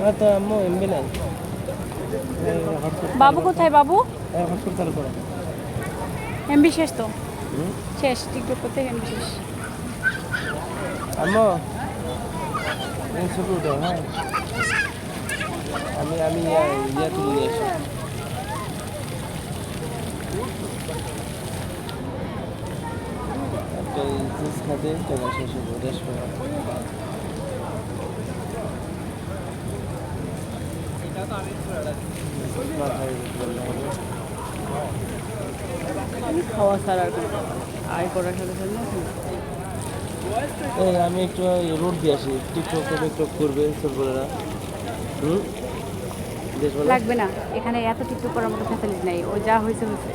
আমার তো আম্মু এমবি নাই। বাবু কোথায় বাবু? চালু করো। এমবি শেষ তো? শেষ টিকটক করতে এমবি শেষ। আম্মু উঠাও হ্যাঁ। আমি আমি ইয়া তুলে নিয়ে আসি। একটা জিনিস খাতে টাকা শেষ হব রেস খাওয়া আর আয় করার আমি একটু রোড দিয়ে আসি। টিকটক টিকটক করবে ছোটবেলারা। লাগবে না। এখানে এত টিকটক করার মতো ফ্যাসিলিটি নেই। ও যা হয়েছে হয়েছে।